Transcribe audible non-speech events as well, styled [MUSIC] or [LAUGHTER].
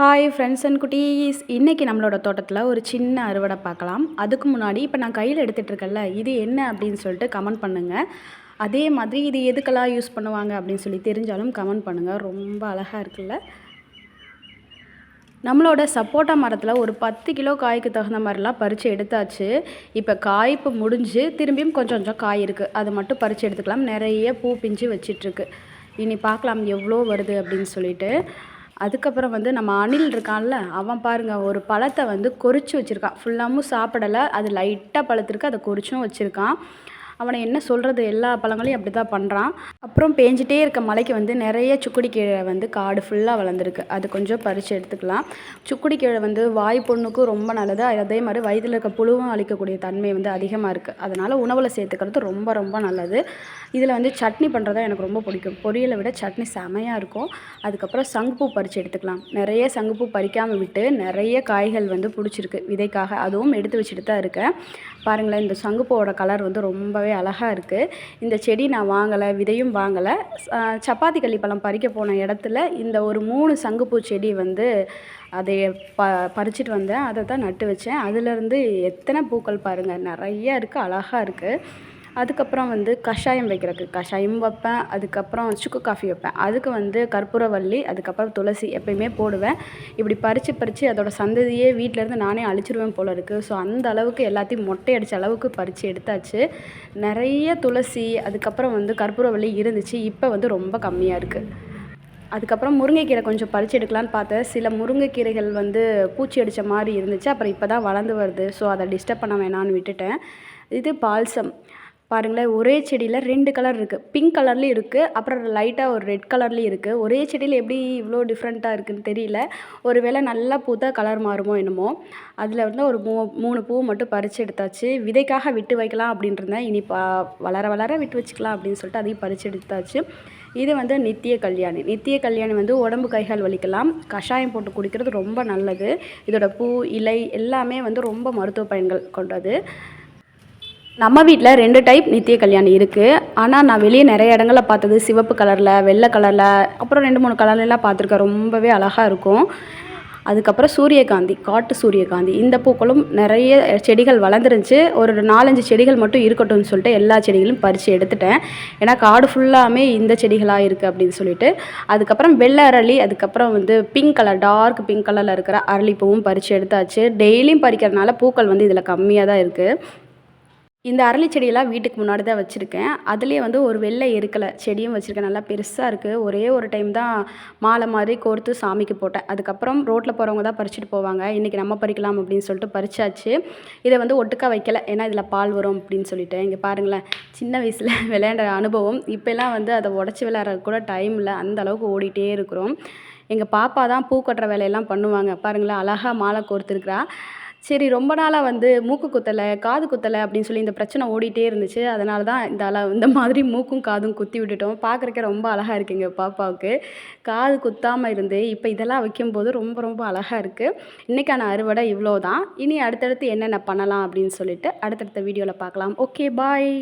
Hi friends and குட்டீஸ் இன்றைக்கி நம்மளோட தோட்டத்தில் ஒரு சின்ன அறுவடை பார்க்கலாம். அதுக்கு முன்னாடி இப்போ நான் கையில் எடுத்துகிட்டு இருக்கேன்ல இது என்ன அப்படின்னு சொல்லிட்டு கமெண்ட் பண்ணுங்கள் அதே மாதிரி இது எதுக்கெல்லாம் யூஸ் பண்ணுவாங்க அப்படின்னு சொல்லி தெரிஞ்சாலும் கமெண்ட் பண்ணுங்கள் ரொம்ப அழகாக இருக்குல்ல? நம்மளோட சப்போட்டா மரத்தில் ஒரு பத்து கிலோ காய்க்கு தகுந்த மாதிரிலாம் பறித்து எடுத்தாச்சு. இப்போ காய்ப்பு முடிஞ்சு திரும்பியும் கொஞ்சம் கொஞ்சம் காய் இருக்குது அதை மட்டும் பறித்து எடுத்துக்கலாம். நிறைய பூ பிஞ்சு வச்சிட்ருக்கு இனி பார்க்கலாம் எவ்வளோ வருது அப்படின்னு சொல்லிட்டு. அதுக்கப்புறம் வந்து நம்ம அணில் இருக்கான்ல அவன் பாருங்கள் ஒரு பழத்தை வந்து கொறிச்சு வச்சுருக்கான். ஃபுல்லாமும் சாப்பிடலை அது லைட்டாக பழுத்திருக்கு அதை கொறிச்சும் வச்சுருக்கான். அவனை என்ன சொல்கிறது எல்லா பழங்களையும் அப்படி தான் பண்ணுறான் அப்புறம் பேஞ்சிட்டே இருக்க மலைக்கு வந்து நிறைய சுக்குடி கீழே வந்து காடு ஃபுல்லாக வளர்ந்துருக்கு. அது கொஞ்சம் பறித்து எடுத்துக்கலாம். சுக்குடி கீழே வந்து வாய் பொண்ணுக்கும் ரொம்ப நல்லது. அதே மாதிரி வயதில் இருக்க புழுவும் அழிக்கக்கூடிய தன்மை வந்து அதிகமாக இருக்குது அதனால் உணவில் சேர்த்துக்கிறது ரொம்ப ரொம்ப நல்லது. இதில் வந்து சட்னி பண்ணுறதா எனக்கு ரொம்ப பிடிக்கும். பொரியலை விட சட்னி செமையாக இருக்கும். அதுக்கப்புறம் சங்குப்பூ பறித்து எடுத்துக்கலாம். நிறைய சங்குப்பூ பறிக்காமல் விட்டு நிறைய காய்கள் வந்து பிடிச்சிருக்கு. விதைக்காக அதுவும் எடுத்து வச்சுட்டு தான் இருக்கேன். பாருங்களேன் இந்த சங்குப்பூவோட கலர் வந்து ரொம்பவே ரொம்பவே அழகாக இருக்குது இந்த செடி நான் வாங்கலை விதையும் வாங்கலை. சப்பாத்தி கள்ளிப்பழம் பறிக்க போன இடத்துல இந்த ஒரு மூணு சங்குப்பூ செடி வந்து அதை ப பறிச்சிட்டு வந்தேன். அதை தான் நட்டு வச்சேன். அதுலேருந்து எத்தனை பூக்கள் பாருங்கள் நிறையா இருக்குது அழகாக இருக்குது அதுக்கப்புறம் வந்து கஷாயம் வைக்கிறதுக்கு கஷாயம் வைப்பேன் அதுக்கப்புறம் சுக்கு காஃபி வைப்பேன். அதுக்கு வந்து கற்பூரவள்ளி அதுக்கப்புறம் துளசி எப்பயுமே போடுவேன். இப்படி பறித்து பறித்து அதோடய சந்ததியே வீட்டிலேருந்து நானே அழிச்சிருவேன் போல் இருக்குது ஸோ அந்த அளவுக்கு எல்லாத்தையும் மொட்டை அடித்த அளவுக்கு பறித்து எடுத்தாச்சு. நிறைய துளசி அதுக்கப்புறம் வந்து கற்பூரவள்ளி இருந்துச்சு. இப்போ வந்து ரொம்ப கம்மியாக இருக்குது அதுக்கப்புறம் முருங்கைக்கீரை கொஞ்சம் பறித்து எடுக்கலான்னு பார்த்தேன். சில முருங்கைக்கீரைகள் வந்து பூச்சி அடித்த மாதிரி இருந்துச்சு. அப்புறம் இப்போ தான் வளர்ந்து வருது. ஸோ அதை டிஸ்டர்ப் பண்ண வேணான்னு விட்டுட்டேன். இது பால்சம். பாருங்களேன் ஒரே செடியில் ரெண்டு கலர் இருக்குது பிங்க் கலர்லேயும் இருக்குது அப்புறம் லைட்டாக ஒரு ரெட் கலர்லேயும் இருக்குது ஒரே செடியில் எப்படி இவ்வளோ டிஃப்ரெண்ட்டாக இருக்குதுன்னு தெரியல. ஒரு வேளை நல்லா பூத்தா கலர் மாறுமோ என்னமோ. அதில் வந்து ஒரு மூ மூணு பூ மட்டும் பறித்து எடுத்தாச்சு. விதைக்காக விட்டு வைக்கலாம் அப்படின்ட்டு இனி பா வளர வளர விட்டு வச்சுக்கலாம் அப்படின்னு சொல்லிட்டு அதையும் பறித்து எடுத்தாச்சு. இது வந்து நித்திய கல்யாணி. நித்திய கல்யாணி வந்து உடம்பு கைகால் வலிக்கலாம். கஷாயம் போட்டு குடிக்கிறது ரொம்ப நல்லது. இதோட பூ இலை எல்லாமே வந்து ரொம்ப மருத்துவ பயன்கள் கொண்டது. நம்ம வீட்டில் ரெண்டு டைப் நித்திய கல்யாணி இருக்குது ஆனால் நான் வெளியே நிறைய இடங்களில் பார்த்தது சிவப்பு கலரில் வெள்ளை கலரில் அப்புறம் ரெண்டு மூணு கலர்லாம் பார்த்துருக்கேன். ரொம்பவே அழகாக இருக்கும். அதுக்கப்புறம் சூரியகாந்தி காட்டு சூரியகாந்தி. இந்த பூக்களும் நிறைய செடிகள் வளர்ந்துருந்துச்சு. ஒரு நாலஞ்சு செடிகள் மட்டும் இருக்கட்டும்னு சொல்லிட்டு எல்லா செடிகளும் பறித்து எடுத்துட்டேன். ஏன்னா காடு ஃபுல்லாமே இந்த செடிகளாக இருக்குது அப்படின்னு சொல்லிட்டு. அதுக்கப்புறம் வெள்ளை அரளி அதுக்கப்புறம் வந்து பிங்க் கலர் டார்க் பிங்க் கலரில் இருக்கிற அரளிப்பூவும் பறித்து எடுத்தாச்சு. டெய்லியும் பறிக்கிறதுனால பூக்கள் வந்து இதில் கம்மியாக தான் இருக்குது இந்த அரளி செடியெல்லாம் வீட்டுக்கு முன்னாடி தான் வச்சுருக்கேன். அதுலேயே வந்து ஒரு வெள்ளை இருக்கலை செடியும் வச்சுருக்கேன். நல்லா பெருசாக இருக்குது ஒரே ஒரு டைம் தான் மாலை மாதிரி கோர்த்து சாமிக்கு போட்டேன். அதுக்கப்புறம் ரோட்டில் போகிறவங்க தான் பறிச்சுட்டு போவாங்க. இன்றைக்கி நம்ம பறிக்கலாம் அப்படின்னு சொல்லிட்டு பறிச்சாச்சு. இதை வந்து ஒட்டுக்கா வைக்கலை. ஏன்னா இதில் பால் வரும் அப்படின்னு சொல்லிட்டு. இங்கே பாருங்களேன். சின்ன வயசில் [LAUGHS] விளையாண்ட அனுபவம். இப்போல்லாம் வந்து அதை உடச்சி விளையாட கூட டைம் இல்லை. அந்த அளவுக்கு ஓடிட்டே இருக்கிறோம். எங்கள் பாப்பா தான் பூ கட்டுற வேலையெல்லாம் பண்ணுவாங்க. பாருங்களேன். அழகாக மாலை கோர்த்துருக்குறா. சரி ரொம்ப நாளாக வந்து மூக்கு குத்தலை காது குத்தலை அப்படின்னு சொல்லி இந்த பிரச்சனை ஓடிட்டே இருந்துச்சு. அதனால தான் இந்த அள இந்த மாதிரி மூக்கும் காதும் குத்தி விட்டுட்டோம். பார்க்குறக்கே ரொம்ப அழகாக இருக்குங்க பாப்பாவுக்கு. காது குத்தாமல் இருந்து இப்போ இதெல்லாம் வைக்கும்போது ரொம்ப ரொம்ப அழகாக இருக்குது இன்றைக்கான அறுவடை இவ்வளோ தான் இனி அடுத்தடுத்து என்னென்ன பண்ணலாம் அப்படின்னு சொல்லிட்டு அடுத்தடுத்த வீடியோவில் பார்க்கலாம். Okay bye.